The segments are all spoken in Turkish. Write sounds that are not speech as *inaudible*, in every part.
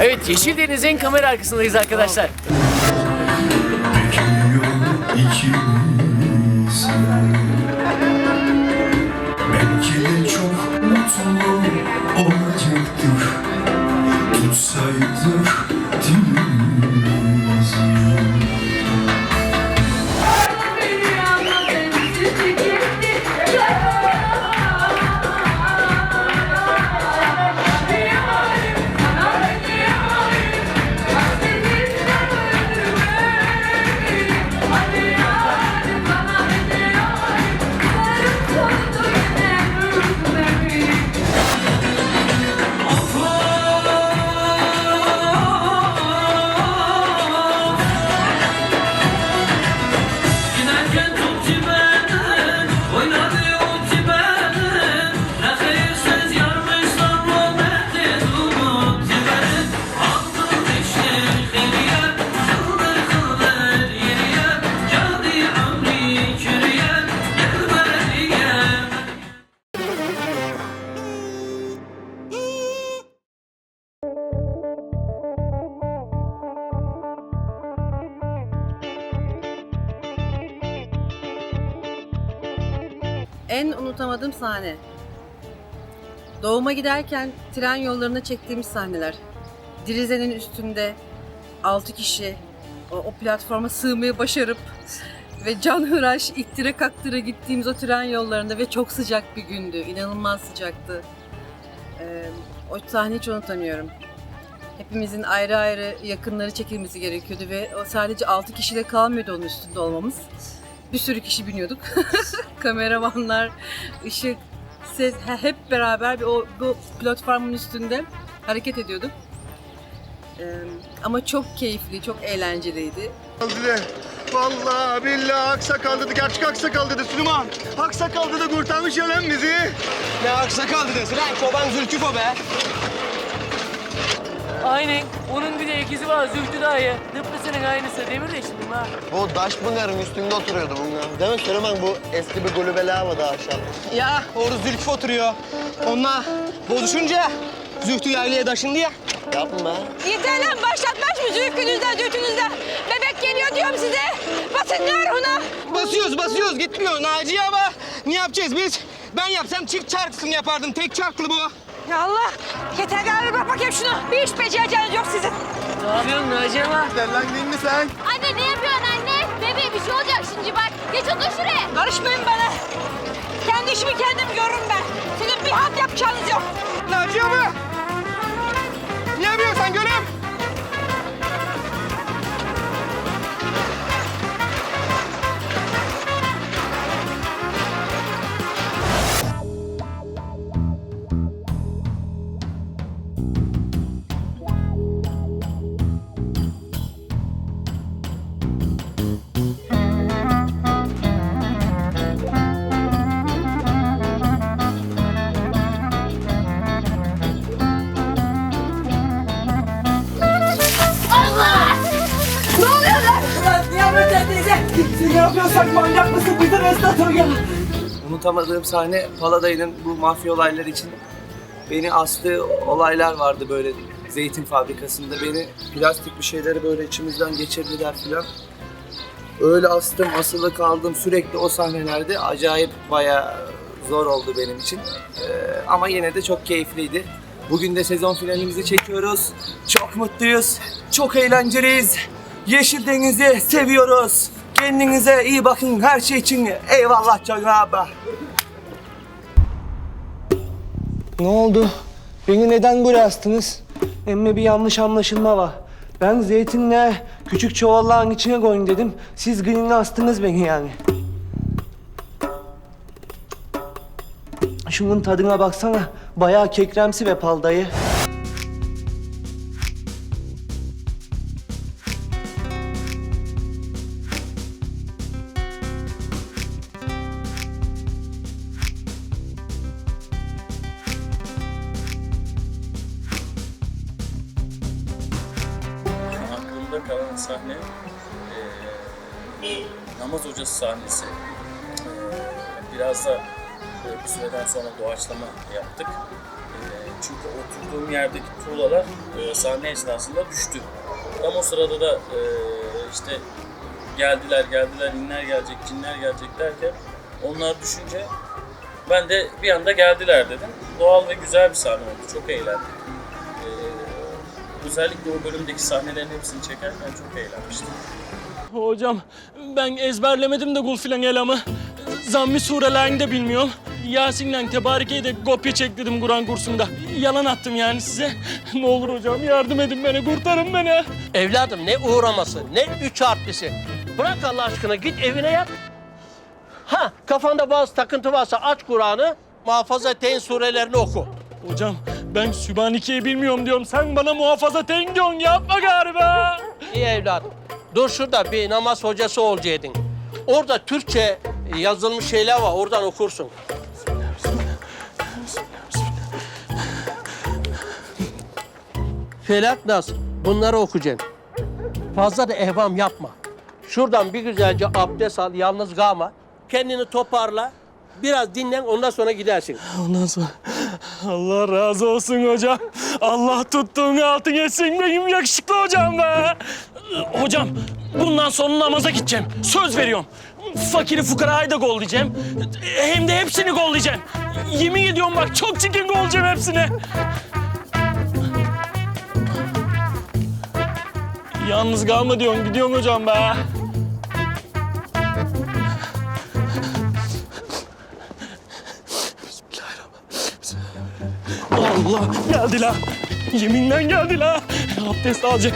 Evet Yeşil Deniz'in kamera arkasındayız arkadaşlar. Unutamadığım sahne. Doğuma giderken tren yollarına çektiğimiz sahneler. Dirize'nin üstünde 6 kişi o, o platforma sığmayı başarıp ve can hıraş ittire kaktıra gittiğimiz o tren yollarında ve çok sıcak bir gündü. İnanılmaz sıcaktı. Ee, o sahneyi hiç unutamıyorum. Hepimizin ayrı ayrı yakınları çekilmesi gerekiyordu ve o sadece 6 kişiyle kalmıyordu onun üstünde olmamız. Bir sürü kişi biniyorduk. *laughs* kameramanlar, ışık, ses he- hep beraber bir o bu platformun üstünde hareket ediyorduk. Ee, ama çok keyifli, çok eğlenceliydi. Vallahi billahi aksakal dedi. Gerçek aksakal dedi Süleyman. Aksakal dedi kurtarmış ya lan bizi. Ne aksakal dedesi lan çoban Zülküfo be. Aynen. Onun bir de ikizi var Zühtü dayı. Tıpkısının aynısı. Demir de şimdi ha. Bu daş bunların üstünde oturuyordu bunlar. Değil mi Süleyman bu eski bir kulübeli havada aşağı. Ya orada Zülküfo oturuyor. Onunla bozuşunca Zühtü yaylaya taşındı ya. Yapma. Yeter lan başlatmaz mı zülkünüzden zülkünüzden? Bebek geliyor diyorum size. Basın ona. Basıyoruz basıyoruz gitmiyor Naciye ama ne yapacağız biz? Ben yapsam çift çarklısını yapardım. Tek çarklı bu. Ya Allah. Yeter galiba bak bakayım şunu. Bir iş becereceğiniz yok sizin. Ne yapıyorsun ha? Derlendin mi sen? Anne ne yapıyorsun anne? Bebeğe bir şey olacak şimdi bak. Geç otur şuraya. Karışmayın bana. Kendi işimi kendim görürüm ben. Sizin bir halt yapacağınız yok. Unutamadığım sahne Paladayı'nın bu mafya olayları için beni astığı olaylar vardı böyle zeytin fabrikasında. Beni plastik bir şeyleri böyle içimizden geçirdiler filan. Öyle astım, asılı kaldım sürekli o sahnelerde. Acayip bayağı zor oldu benim için. Ee, ama yine de çok keyifliydi. Bugün de sezon finalimizi çekiyoruz. Çok mutluyuz. Çok eğlenceliyiz. Yeşil Deniz'i seviyoruz. Kendinize iyi bakın her şey için. Eyvallah Can abi. Ne oldu? Beni neden gol astınız? Emme bir yanlış anlaşılma var. Ben zeytinle küçük çuvallağın içine koyun dedim. Siz green'le astınız beni yani. Şunun tadına baksana. Bayağı kekremsi be paldayı. Sahne eee, namaz hocası sahnesi. Eee, biraz da e, bir süreden sonra doğaçlama yaptık. Eee, Çünkü oturduğum yerdeki tuğlalar e, sahne esnasında düştü. Tam o sırada da e, işte geldiler geldiler inler gelecek cinler gelecek derken onlar düşünce ben de bir anda geldiler dedim. Doğal ve güzel bir sahne oldu. Çok eğlendik. E, özellikle o bölümdeki sahnelerin hepsini çekerken çok eğlenmiştim. Hocam ben ezberlemedim de kul filan elamı. Zammi surelerini de bilmiyorum. Yasin'le Tebarike'yi de kopya çektirdim Kur'an kursunda. Yalan attım yani size. Ne olur hocam yardım edin beni, kurtarın beni. Evladım ne uğraması, ne üç harflisi. Bırak Allah aşkına git evine yat. Ha kafanda bazı takıntı varsa aç Kur'an'ı, muhafaza teyin surelerini oku. Hocam ben Sübhaneke'yi bilmiyorum diyorum. Sen bana muhafaza ten diyorsun. Yapma galiba. İyi evladım. Dur şurada bir namaz hocası olacaktın. Orada Türkçe yazılmış şeyler var, oradan okursun. Felak Nas, bunları okuyacaksın. Fazla da ehvam yapma. Şuradan bir güzelce abdest al, yalnız kalma. Kendini toparla, biraz dinlen, ondan sonra gidersin. Ondan sonra Allah razı olsun hocam. Allah tuttuğunu altın etsin benim yakışıklı hocam be. Hocam bundan sonra namaza gideceğim. Söz veriyorum. Fakiri fukarayı da gollayacağım. Hem de hepsini gollayacağım. Yemin ediyorum bak çok çirkin gollayacağım hepsini. Yalnız kalma diyorsun, gidiyorsun hocam be. Allah geldi la. Yeminle geldi la. Abdest alacak.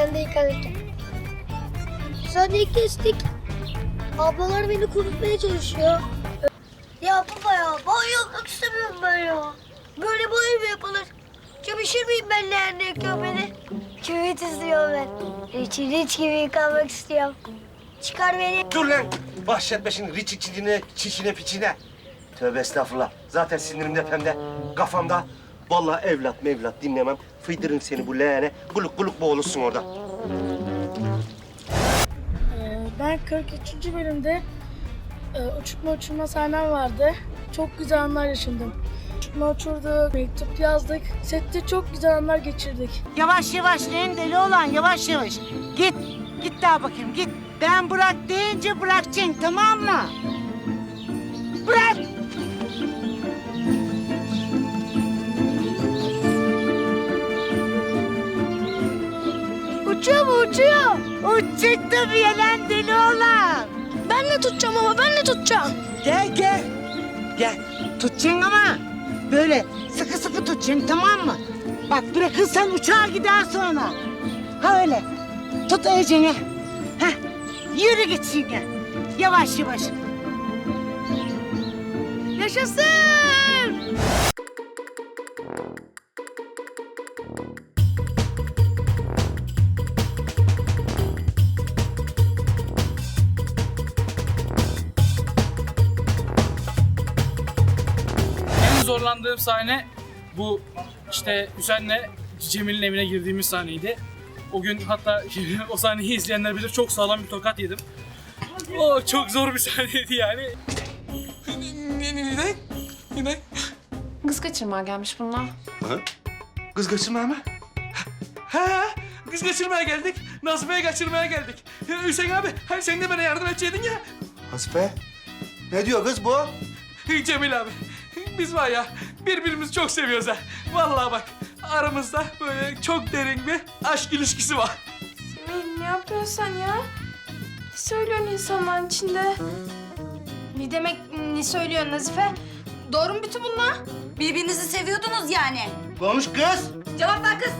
Leğende yıkanırken. Sahneyi kestik. Ablalar beni kurutmaya çalışıyor. Ya baba ya banyo yapmak istemiyorum ben ya. Böyle banyo mu yapılır? Çamaşır mıyım ben leğende yıkıyor beni? Küvet istiyorum ben. İçini iç gibi yıkanmak istiyorum. Çıkar beni. Dur lan. Bahşetme şimdi riç içine, çişine, piçine. Tövbe estağfurullah. Zaten sinirim tepemde, kafamda. Vallahi evlat mevlat dinlemem. Fıydırın seni bu leğene. Buluk buluk boğulursun orada. Ben 43. bölümde e, uçurma uçurma sahnem vardı. Çok güzel anlar yaşadım. Uçurma uçurduk, mektup yazdık. Sette çok güzel anlar geçirdik. Yavaş yavaş en deli olan yavaş yavaş. Git, git daha bakayım git. Ben bırak deyince bırakacaksın tamam mı? Bırak. Uçuyor mu uçuyor? Uçacak tabii ya lan deli olan. Ben de tutacağım ama ben de tutacağım. Gel gel. Gel. Tutacaksın ama böyle sıkı sıkı tutacaksın tamam mı? Bak bırakırsan uçağa gider sonra. Ha öyle. Tut ecini. Heh. Yürü git şimdi. Yavaş yavaş. Yaşasın. Zorlandığım sahne bu işte Hüseyin'le Cemil'in evine girdiğimiz sahneydi. O gün hatta *laughs* o sahneyi izleyenler bilir çok sağlam bir tokat yedim. O çok zor bir sahneydi yani. Ne? Ne? Kız kaçırmaya gelmiş bunlar. Kız kaçırmaya mı? Ha, kız kaçırmaya geldik. Nazmiye'yi kaçırmaya geldik. Hüseyin abi, hani sen de bana yardım edeceydin ya. Hasbe. Ne diyor kız bu? Cemil abi, biz var ya birbirimizi çok seviyoruz ha. Vallahi bak aramızda böyle çok derin bir aşk ilişkisi var. ne yapıyorsun sen ya? Ne söylüyorsun insanların içinde? Ne demek ne söylüyorsun Nazife? Doğru mu bütün bunlar? Birbirinizi seviyordunuz yani. Konuş kız. Cevap ver kız.